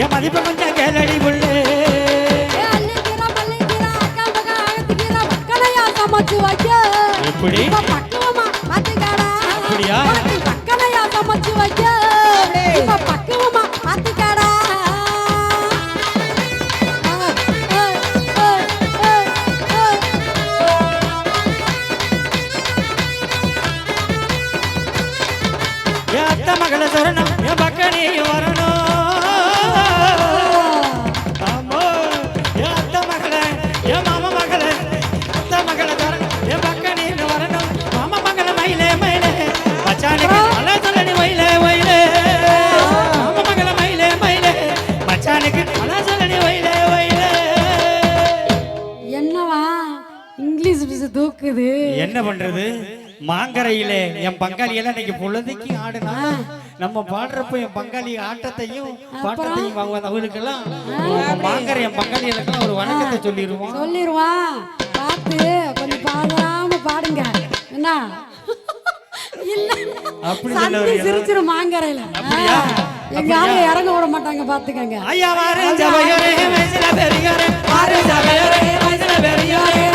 என் மதிப்பு கொஞ்சம் கேளடி புள்ளே. எப்படி. அப்படியா? வக்கனையா சமைச்சு வைக்க. பக்குவமா பாத்துக்கடா. மகளை சொல்லணும் என் பக்கம் நீ வரணும் என்னவா? இங்கிலீஷ் பிசு தூக்குது. என்ன பண்றது? மாங்கரையிலே என் பங்காளி எல்லாம் இன்னைக்கு பொழுதுக்கு ஆடுனா நம்ம பாடுறப்ப என் பங்காளி ஆட்டத்தையும் பாட்டத்தையும் வாங்குவாங்க. அவங்களுக்கெல்லாம் மாங்கரை என் பங்காளிகளுக்கெல்லாம் ஒரு வணக்கத்தை சொல்லிடுவோம். சொல்லிடுவான் பார்த்து கொஞ்சம் பாதாம பாடுங்க. என்ன? இல்ல அப்படி. சிரிச்சிரும் மாங்கரையில. அப்படியா? எங்க ஆளு இறங்க விட மாட்டாங்க பாத்துக்கங்க ஐயா வாரு பெரியாரே வயசுல பெரியாரே.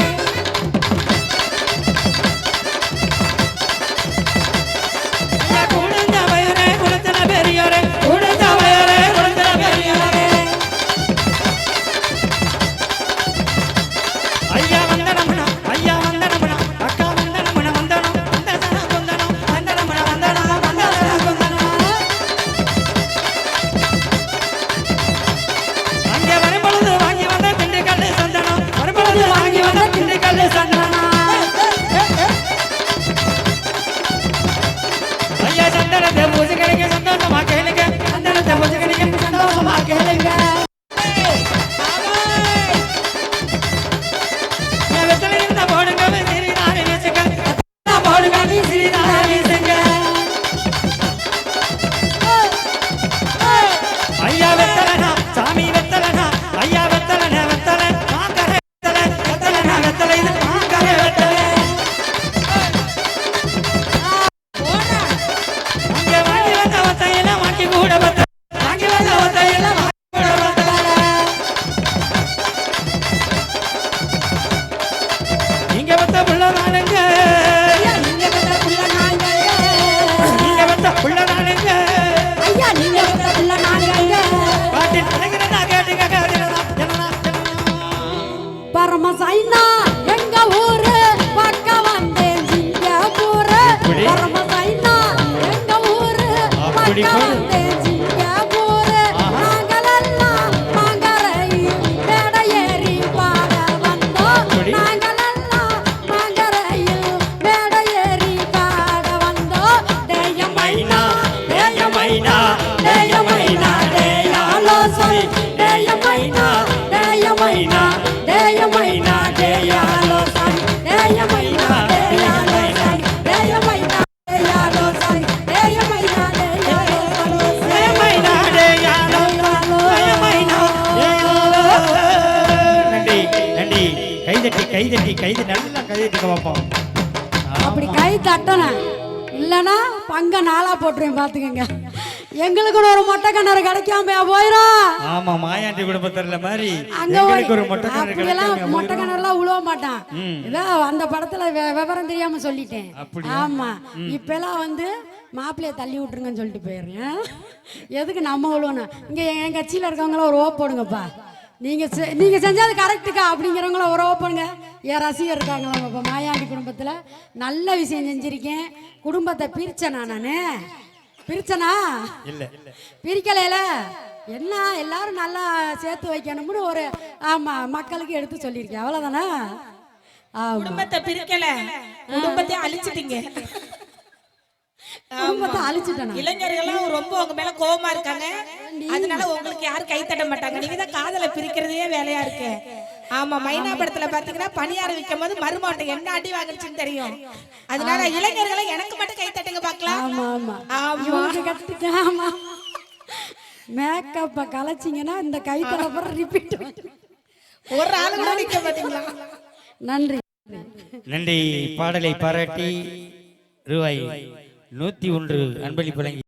கைதட்டி கைதட்டி கைது நல்லா கைதட்டிக்க பார்ப்போம் அப்படி கை தட்டணும். இல்லைன்னா பங்க நாளா போட்டுருவேன் பார்த்துக்கங்க. எங்களுக்குன்னு ஒரு மொட்டை கிணறு கிடைக்காம போயிடும் ஆமா மாயாண்டி குடும்பத்துல மாதிரி அங்க எங்களுக்கு ஒரு மொட்டை கிணறு மொட்டை கிணறுலாம் உழுவ மாட்டான். ம். இதோ அந்த படத்துல விவரம் தெரியாம சொல்லிட்டேன்? ஆமா. இப்பெல்லாம் வந்து மாப்பிள்ளைய தள்ளி விட்டுருங்கன்னு சொல்லிட்டு போயிடுறேன். எதுக்கு நம்ம உழுவணும்? இங்க என் கட்சியில இருக்கவங்கள ஒரு ஓப் போடுங்கப்பா. நீங்க செ- நீங்க செஞ்சது கரெக்டுக்கா அப்படிங்கிறவங்கள ஓப் பண்ணுங்க என் ரசிகர் இருக்காங்களா இப்போ மாயாண்டி குடும்பத்துல. நல்ல விஷயம் செஞ்சிருக்கேன். குடும்பத்தை பிரிச்சேனா நானு? பிரிச்சனா? இல்ல. பிரிக்கலையில என்ன எல்லாரும் நல்லா சேர்த்து வைக்கணும்னு ஒரு ஆமா மக்களுக்கு எடுத்து சொல்லியிருக்கேன். அவ்வளவுதானே? ஆமா. குடும்பத்தை பிரிக்கல. குடும்பத்தை அழிச்சிட்டீங்க. குடும்பத்தை அழிச்சிட்டேனா? இளைஞர்கள்லாம் ரொம்ப உங்க மேல கோவமா இருக்காங்க. அதனால உங்களுக்கு யாரும் கை தட்ட மாட்டாங்க. நீங்க தான் காதலை பிரிக்கிறதே வேலையா இருக்கு. ஆமா மைனா படத்துல பாத்தீங்கன்னா பணியாரம் விற்கும் போது மருமாட்டை என்ன அடி வாங்குச்சுன்னு தெரியும். அதனால இளைஞர்களை எனக்கு மட்டும் கை தட்டுங்க பாக்கலாம். ஆமா ஆமா. ஆமா. இவங்க கத்துக்க ஆமா மேக்கப்பை கலைச்சிங்கன்னா இந்த கை தலைப்புறம் ரிப்பீட் ஒரு ஆளு கூட நிக்க மாட்டீங்களா? நன்றி. நன்றி. பாடலை பாராட்டி ரூபாய் நூத்தி ஒன்று அன்பளிப்பு வழங்கி